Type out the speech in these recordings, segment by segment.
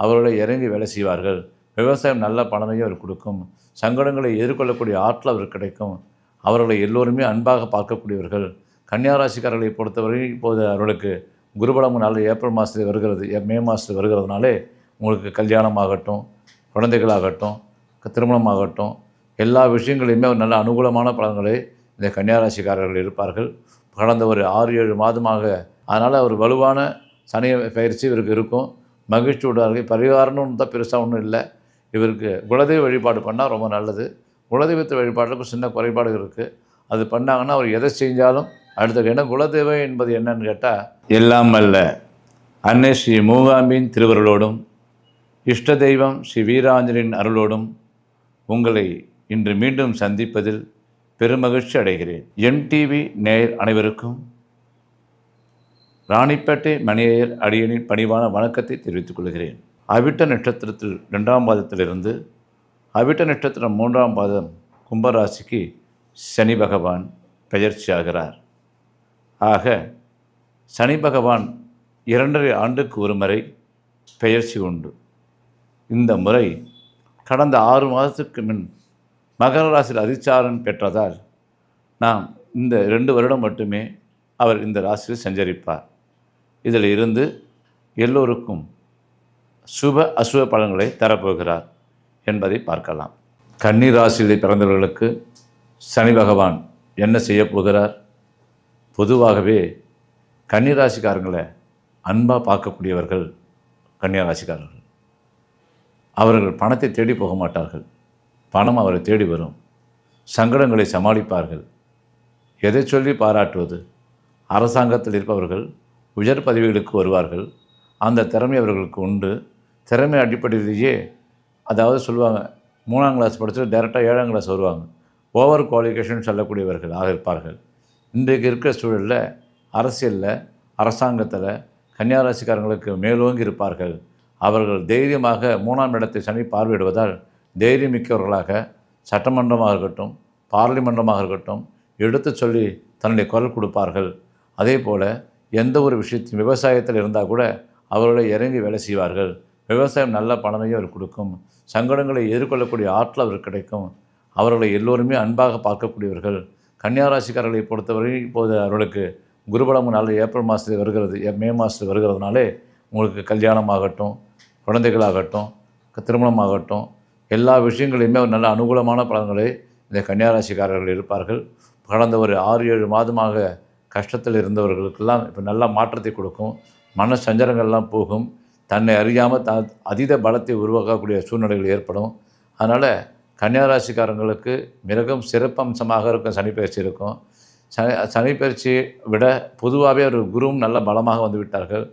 அவர்களை இறங்கி வேலை செய்வார்கள். விவசாயம் நல்ல பலனையும் அவர் கொடுக்கும். சங்கடங்களை எதிர்கொள்ளக்கூடிய ஆற்றல் அவர் கிடைக்கும். அவர்களை எல்லோருமே அன்பாக பார்க்கக்கூடியவர்கள். கன்னியாராசிக்காரர்களை பொறுத்தவரை இப்போது அவர்களுக்கு குருபலம் நாள் ஏப்ரல் மாதத்தில் வருகிறது. ஏ- மே மாதத்தில் வருகிறதுனாலே உங்களுக்கு கல்யாணம் ஆகட்டும் குழந்தைகளாகட்டும் திருமணமாகட்டும் திருமணம் ஆகட்டும் எல்லா விஷயங்களையுமே ஒரு நல்ல அனுகூலமான பலன்களை இந்த கன்னியாராசிக்காரர்கள் இருப்பார்கள். கடந்த ஒரு ஆறு ஏழு மாதமாக அதனால் ஒரு வலுவான சனி பயிற்சி இவருக்கு இருக்கும். மகிழ்ச்சி விடுவார்கள். பரிகாரம்னு தான் பெருசாக ஒன்றும் இல்லை. இவருக்கு குலதெய்வ வழிபாடு பண்ணால் ரொம்ப நல்லது. குலதெய்வத்து வழிபாட்டுக்கு சின்ன குறைபாடு இருக்குது அது பண்ணாங்கன்னா அவர் எதை செஞ்சாலும் அடுத்த என்ன குலதெய்வம் என்பது என்னன்னு கேட்டால் எல்லாம் அல்ல. அன்னை ஸ்ரீ மூகாம்பின் திருவருளோடும் இஷ்ட தெய்வம் ஸ்ரீ வீராஞ்சலின் அருளோடும் உங்களை இன்று மீண்டும் சந்திப்பதில் பெருமகிழ்ச்சி அடைகிறேன். என்டிவி நேயர் அனைவருக்கும் ராணிப்பேட்டை மணியர் அடியனின் பணிவான வணக்கத்தை தெரிவித்துக் கொள்கிறேன். அவிட்ட நட்சத்திரத்தில் ரெண்டாம் பாதத்திலிருந்து அவிட்ட நட்சத்திரம் மூன்றாம் பாதம் கும்பராசிக்கு சனி பகவான் பெயர்ச்சியாகிறார். ஆக சனி பகவான் இரண்டரை ஆண்டுக்கு ஒரு முறை பெயர்ச்சி உண்டு. இந்த முறை கடந்த ஆறு மாதத்துக்கு முன் மகர ராசியில் அதிச்சாரம் பெற்றதால் நாம் இந்த ரெண்டு வருடம் மட்டுமே அவர் இந்த ராசியில் சஞ்சரிப்பார். இதில் இருந்து எல்லோருக்கும் சுப அசுப பலன்களை தரப்போகிறார் என்பதை பார்க்கலாம். கன்னி ராசியில் பிறந்தவர்களுக்கு சனி பகவான் என்ன செய்ய போகிறார்? பொதுவாகவே கன்னி ராசிக்காரங்களை அன்பாக பார்க்கக்கூடியவர்கள் கன்னியா ராசிக்காரர்கள் அவர்கள் பணத்தை தேடி போக மாட்டார்கள். பணம் அவரை தேடி வரும். சங்கடங்களை சமாளிப்பார்கள். எதை சொல்லி பாராட்டுவது? அரசாங்கத்தில் இருப்பவர்கள் உயர் பதவிகளுக்கு வருவார்கள். அந்த திறமை அவர்களுக்கு உண்டு. திறமை அடிப்படையிலேயே அதாவது சொல்லுவாங்க மூணாம் கிளாஸ் படிச்சுட்டு டேரெக்டாக ஏழாம் கிளாஸ் வருவாங்க. ஓவர் குவாலிஃபிகேஷன் சொல்லக்கூடியவர்கள் ஆக இருப்பார்கள். இன்றைக்கு இருக்கிற சூழலில் அரசியலில் அரசாங்கத்தில் கன்னியாராசிக்காரங்களுக்கு மேலோங்கி இருப்பார்கள். அவர்கள் தைரியமாக மூணாம் இடத்தை சனி பார்வையிடுவதால் தைரியமிக்கவர்களாக சட்டமன்றமாக இருக்கட்டும் பார்லிமன்றமாக இருக்கட்டும் எடுத்து சொல்லி தன்னுடைய குரல் கொடுப்பார்கள். அதே போல் எந்த ஒரு விஷயத்தையும் விவசாயத்தில் இருந்தால் கூட அவர்களை இறங்கி வேலை செய்வார்கள். விவசாயம் நல்ல பலனையும் அவர் கொடுக்கும். சங்கடங்களை எதிர்கொள்ளக்கூடிய ஆற்றல் அவருக்கு கிடைக்கும். அவர்களை எல்லோருமே அன்பாக பார்க்கக்கூடியவர்கள். கன்னியாராசிக்காரர்களை பொறுத்தவரை இப்போது அவர்களுக்கு குருபலம் நாள் ஏப்ரல் மாதத்தில் வருகிறது. ஏ- மே மாதத்தில் வருகிறதுனாலே உங்களுக்கு கல்யாணம் ஆகட்டும் குழந்தைகளாகட்டும் திருமணமாகட்டும் திருமணம் ஆகட்டும் எல்லா விஷயங்களையுமே ஒரு நல்ல அனுகூலமான பலன்களை இந்த கன்னியாராசிக்காரர்கள் இருப்பார்கள். கடந்த ஒரு ஆறு ஏழு மாதமாக கஷ்டத்தில் இருந்தவர்களுக்கெல்லாம் இப்போ நல்லா மாற்றத்தை கொடுக்கும். மன சஞ்சலங்கள்லாம் போகும். தன்னை அறியாமல் த அதீத பலத்தை உருவாக்கக்கூடிய சூழ்நிலைகள் ஏற்படும். அதனால் கன்னியாராசிக்காரங்களுக்கு மிகவும் சிறப்பம்சமாக இருக்கும் சனிப்பயிற்சி இருக்கும். சனி சனிப்பயிற்சியை விட பொதுவாகவே ஒரு குருவும் நல்ல பலமாக வந்து விட்டார்கள்.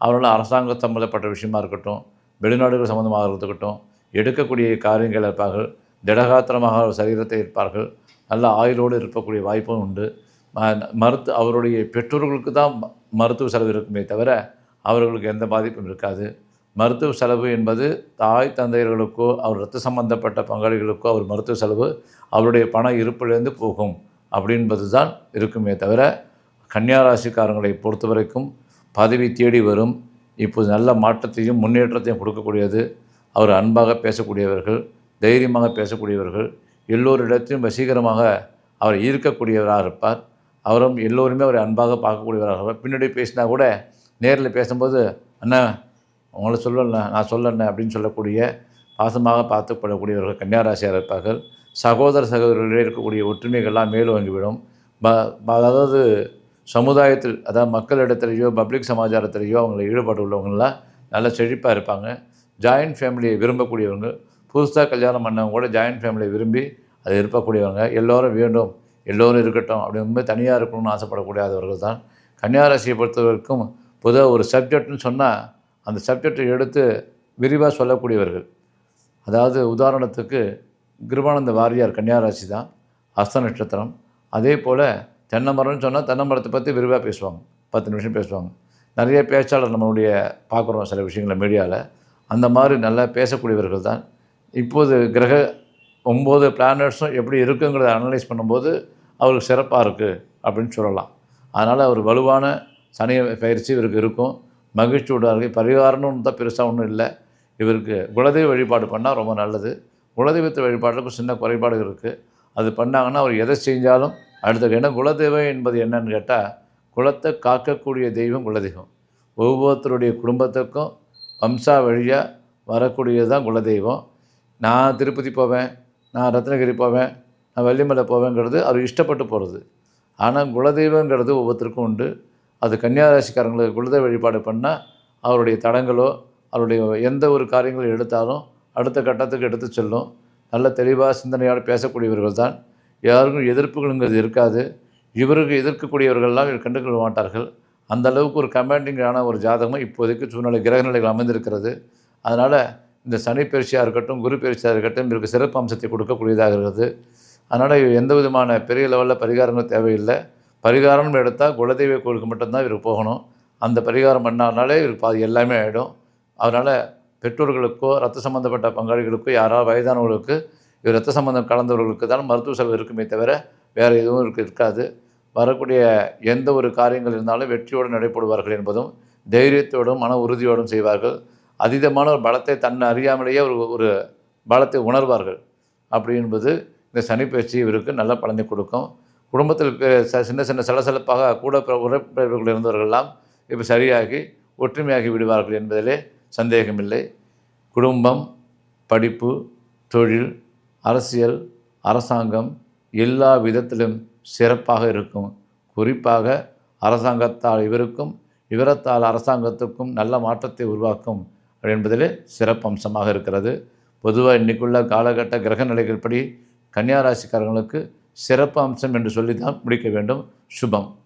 அவர்களால் அரசாங்க சம்மந்தப்பட்ட விஷயமா இருக்கட்டும் வெளிநாடுகள் சம்மந்தமாக இருக்கட்டும் எடுக்கக்கூடிய காரியங்கள் இருப்பார்கள் திடகாத்திரமாக ஒரு சரீரத்தை இருப்பார்கள். நல்ல ஆயுளோடு இருக்கக்கூடிய வாய்ப்பும் உண்டு. மருத்து அவருடைய பெற்றோர்களுக்கு தான் ம- மருத்துவ செலவு இருக்குமே தவிர அவர்களுக்கு எந்த பாதிப்பும் இருக்காது. மருத்துவ செலவு என்பது தாய் தந்தையர்களுக்கோ அவர் ரத்த சம்பந்தப்பட்ட பங்காளிகளுக்கோ அவர் மருத்துவ செலவு அவருடைய பண இருப்பிலிருந்து போகும் அப்படின்பது தான் இருக்குமே தவிர கன்னியாராசிக்காரங்களை பொறுத்த வரைக்கும் பதவி தேடி வரும். இப்போது நல்ல மாற்றத்தையும் முன்னேற்றத்தையும் கொடுக்கக்கூடியது. அவர் அன்பாக பேசக்கூடியவர்கள் தைரியமாக பேசக்கூடியவர்கள் எல்லோரிடத்திலும் வசீகரமாக அவர் ஈர்க்கக்கூடியவராக இருப்பார். அவரும் எல்லோருமே அவரை அன்பாக பார்க்கக்கூடியவராக பின்னாடி பேசினா கூட நேரில் பேசும்போது அண்ணா உங்களை சொல்லல நான் சொல்லண்ணே அப்படின்னு சொல்லக்கூடிய பாசமாக பார்த்துப்படக்கூடியவர்கள் கன்னியாராசியாக இருப்பார்கள். சகோதர சகோதரர்களிடையே இருக்கக்கூடிய ஒற்றுமைகள்லாம் மேலோங்கிவிடும் ப ப- அதாவது சமுதாயத்தில் அதாவது மக்களிடத்துலேயோ பப்ளிக் சமாச்சாரத்திலேயோ அவங்கள ஈடுபாடு உள்ளவங்களாம் நல்ல செழிப்பாக இருப்பாங்க. ஜாயின்ட் ஃபேமிலியை விரும்பக்கூடியவங்க புதுசாக கல்யாணம் பண்ணவங்க கூட ஜாயின்ட் ஃபேமிலியை விரும்பி அது இருப்பக்கூடியவங்க எல்லோரும் வேண்டும். எல்லோரும் இருக்கட்டும் அப்படின்னு தனியாக இருக்கணும்னு ஆசைப்படக்கூடாதவர்கள் தான். கன்னியாராசியை பொறுத்தவரைக்கும் பொதுவாக ஒரு சப்ஜெக்ட்னு சொன்னால் அந்த சப்ஜெக்டை எடுத்து விரிவாக சொல்லக்கூடியவர்கள். அதாவது உதாரணத்துக்கு கிருபானந்த வாரியார் கன்னியாராசி தான் அஸ்த நட்சத்திரம். அதே போல் தென்னை மரம்னு சொன்னால் தென்னை மரத்தை பற்றி விரிவாக பேசுவாங்க. பத்து நிமிஷம் பேசுவாங்க. நிறைய பேச்சாளர் நம்மளுடைய பார்க்குறோம் சில விஷயங்களை மீடியாவில் அந்த மாதிரி நல்லா பேசக்கூடியவர்கள் தான். இப்போது கிரக ஒம்பது பிளானட்ஸும் எப்படி இருக்குங்கிறத அனலைஸ் பண்ணும்போது அவருக்கு சிறப்பாக இருக்குது அப்படின்னு சொல்லலாம். அதனால் அவர் வலுவான சனி பயிற்சி இவருக்கு இருக்கும். மகிழ்ச்சி விடார்கள் பரிகாரம்னு தான் பெருசாக ஒன்றும் இல்லை. இவருக்கு குலதெய்வ வழிபாடு பண்ணால் ரொம்ப நல்லது. குலதெய்வத்தை வழிபாட்டுக்கு சின்ன குறைபாடு இருக்குது அது பண்ணாங்கன்னா அவர் எதை செஞ்சாலும் அடுத்த ஏன்னா குலதெய்வம் என்பது என்னன்னு கேட்டால் குலத்தை காக்கக்கூடிய தெய்வம் குலதெய்வம். ஒவ்வொருத்தருடைய குடும்பத்துக்கும் வம்சா வழியாக வரக்கூடியது தான் குலதெய்வம். நான் திருப்பதி போவேன். நான் ரத்னகிரி போவேன் நான் வெள்ளிமலை போவேங்கிறது அவர் இஷ்டப்பட்டு போகிறது ஆனால் குலதெய்வங்கிறது ஒவ்வொருத்தருக்கும் உண்டு. அது கன்னியாராசிக்காரங்களுக்கு குலதெய்வ வழிபாடு பண்ணால் அவருடைய தடங்களோ அவருடைய எந்த ஒரு காரியங்களும் எடுத்தாலும் அடுத்த கட்டத்துக்கு எடுத்து செல்லும். நல்ல தெளிவாக சிந்தனையோடு பேசக்கூடியவர்கள் தான். யாருக்கும் எதிர்ப்புகளுங்கிறது இருக்காது. இவருக்கு எதிர்க்கக்கூடியவர்கள்லாம் இவர் கண்டுக்கொள்ள மாட்டார்கள். அந்த அளவுக்கு ஒரு கமாண்டிங்கான ஒரு ஜாதகமும் இப்போதைக்கு சூழ்நிலை கிரகநிலைகள் அமைந்திருக்கிறது. அதனால் இந்த சனி பயிற்சியாக இருக்கட்டும் குரு பயிற்சியாக இருக்கட்டும் இவருக்கு சிறப்பு அம்சத்தை கொடுக்கக்கூடியதாக இருக்கிறது அதனால் எந்த விதமான பெரிய லெவலில் பரிகாரங்கள் தேவையில்லை. பரிகாரம்னு எடுத்தால் குலதெய்வ கோயிலுக்கு மட்டும்தான் இவருக்கு போகணும். அந்த பரிகாரம் பண்ணாலே இவருக்கு பாதி எல்லாமே ஆகிடும் அதனால் பெற்றோர்களுக்கோ ரத்த சம்மந்தப்பட்ட பங்காளிகளுக்கோ யாராவது வயதானவர்களுக்கு இவர் ரத்த சம்மந்தம் கலந்தவர்களுக்கு தான் மருத்துவ செலவு இருக்குமே தவிர வேறு எதுவும் இருக்கு இருக்காது. வரக்கூடிய எந்த ஒரு காரியங்கள் இருந்தாலும் வெற்றியோடு நடைபெறுவார்கள் என்பதும் தைரியத்தோடும் மன உறுதியோடும் செய்வார்கள். அதீதமான ஒரு பலத்தை தன்னை அறியாமலேயே ஒரு ஒரு பலத்தை உணர்வார்கள். அப்படி என்பது இந்த சனி பயிற்சி இவருக்கு நல்ல பலனை கொடுக்கும். குடும்பத்தில் ச- சின்ன சின்ன சலசலப்பாக கூட பிற- உறப்பினர்கள் இருந்தவர்களெல்லாம் இப்போ சரியாகி ஒற்றுமையாகி விடுவார்கள் என்பதிலே சந்தேகமில்லை. குடும்பம் படிப்பு தொழில் அரசியல் அரசாங்கம் எல்லா விதத்திலும் சிறப்பாக இருக்கும். குறிப்பாக அரசாங்கத்தால் இவருக்கும் இவரத்தால் அரசாங்கத்துக்கும் நல்ல மாற்றத்தை உருவாக்கும் என்பதில் சிறப்பம்சமாக இருக்கிறது. பொதுவாக இன்றைக்குள்ள காலகட்ட கிரக நிலைகள்படி கன்னியாராசிக்காரங்களுக்கு சிறப்பு அம்சம் என்று சொல்லி தான் முடிக்க வேண்டும். சுபம்.